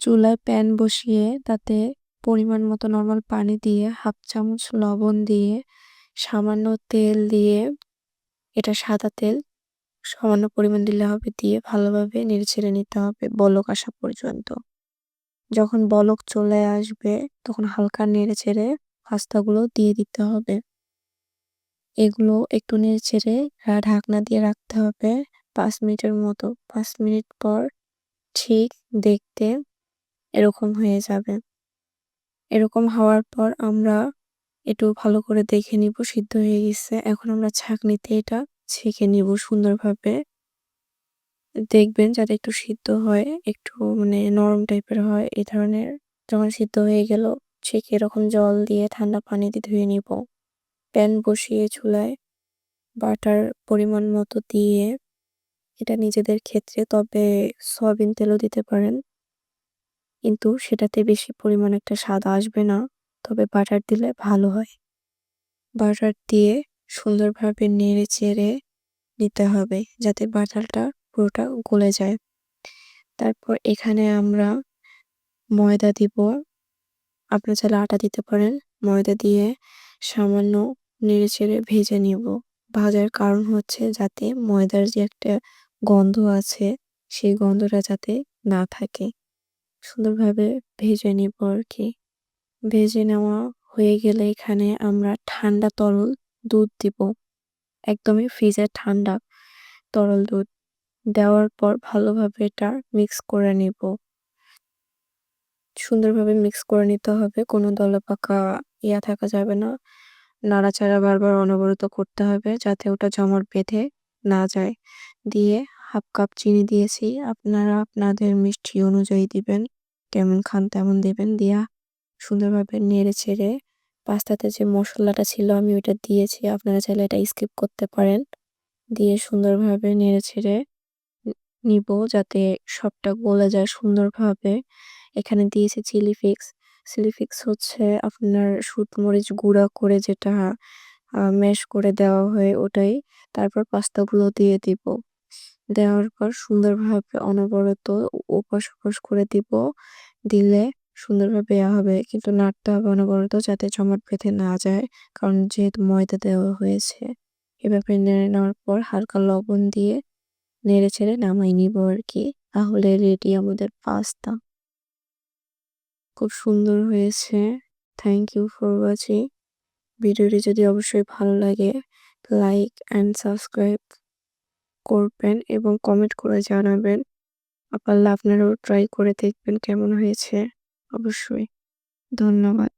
চুলায় প্যান বসিয়ে তাতে পরিমাণ মতো নর্মাল পানি দিয়ে হাফ চামচ লবণ দিয়ে সামান্য তেল দিয়ে এটা সাদা তেল সামান্য পরিমাণ দিলে হবে দিয়ে ভালোভাবে নেড়েচেড়ে নিতে হবে বলক আসা পর্যন্ত। যখন বলক চলে আসবে তখন হালকা নেড়েচেড়ে পাস্তাগুলো দিয়ে দিতে হবে। এগুলো একটু নেড়েচেড়ে ঢাকনা দিয়ে রাখতে হবে পাঁচ মিনিটের মতো। পাঁচ মিনিট পর ঠিক দেখতে এরকম হয়ে যাবে। এরকম হওয়ার পর আমরা একটু ভালো করে দেখে নিব, সিদ্ধ হয়ে গেছে। এখন আমরা ছাঁকনিতে এটা ছেঁকে নিব সুন্দরভাবে। দেখবেন যাতে একটু সিদ্ধ হয়, একটু মানে নরম টাইপের হয় এই ধরনের। যখন সিদ্ধ হয়ে গেল, ছেঁকে এরকম জল দিয়ে ঠান্ডা পানি দিয়ে ধুয়ে নিব। প্যান বসিয়ে চুলায় বাটার পরিমাণ মতো দিয়ে এটা নিজেদের ক্ষেত্রে, তবে সয়াবিন তেলও দিতে পারেন। কিন্তু সেটাতে বেশি পরিমাণ একটা স্বাদ আসবে না। তবে বাটার দিলে ভালো হয়। বাটার দিয়ে সুন্দরভাবে নেড়ে চেড়ে নিতে হবে যাতে বাটারটা পুরোটা গলে যায়। তারপর এখানে আমরা ময়দা দিব। আপনার চাইলে আটা দিতে পারেন। ময়দা দিয়ে সামান্য নেড়ে চেড়ে ভেজে নিব। ভাজার কারণ হচ্ছে যাতে ময়দার যে একটা গন্ধ আছে, সেই গন্ধটা যাতে না থাকে। সুন্দরভাবে ভেজে নিব আর কি ভেজে নেওয়া হয়ে গেলে এখানে আমরা ঠান্ডা তরল দুধ দিব। একদমই ফ্রিজের ঠান্ডা তরল দুধ। দেওয়ার পর ভালোভাবে এটা মিক্স করে নিব। সুন্দরভাবে মিক্স করে নিতে হবে, কোনো দলা পাকা ইয়া থাকা যাবে না। নাড়াচাড়া বারবার অনবরত করতে হবে যাতে ওটা জমাট বেঁধে না যায়। দিয়ে হাফ কাপ চিনি দিয়েছি। আপনারা আপনাদের মিষ্টি অনুযায়ী দিবেন। কেমন খান তেমন দেবেন। দিয়া সুন্দরভাবে নেড়ে ছেড়ে পাস্তাতে যে মশলাটা ছিল আমি ওইটা দিয়েছি। আপনারা চাইলে এটা স্কিপ করতে পারেন। দিয়ে সুন্দরভাবে নেড়ে ছেড়ে নিব যাতে সবটা গলে যায় সুন্দরভাবে। এখানে দিয়েছি চিলি ফিক্স চিলি ফিক্স হচ্ছে আপনার শুট মরিচ গুঁড়া করে যেটা ম্যাশ করে দেওয়া হয় ওটাই। তারপর পাস্তাগুলো দিয়ে দিব। দেওয়ার পর সুন্দরভাবে অনবরত ওপাশ ওপাশ করে দিব। দিলে সুন্দরভাবে ইয়া হবে, কিন্তু নাড়তে হবে অনবরত যাতে জমাট বেঁধে না যায়, কারণ যেহেতু ময়দা দেওয়া হয়েছে। এভাবে নেড়ে নেওয়ার পর হালকা লবণ দিয়ে নেড়ে ছেড়ে নামাই নিব আর কি তাহলে রেডি আমাদের পাস্তা। খুব সুন্দর হয়েছে। থ্যাংক ইউ ফর ওয়াচিং ভিডিওটি যদি অবশ্যই ভালো লাগে লাইক অ্যান্ড সাবস্ক্রাইব করবেন এবং কমেন্ট করে জানাবেন। পারলে আপনারাও ট্রাই করে দেখবেন কেমন হয়েছে। অবশ্যই। ধন্যবাদ।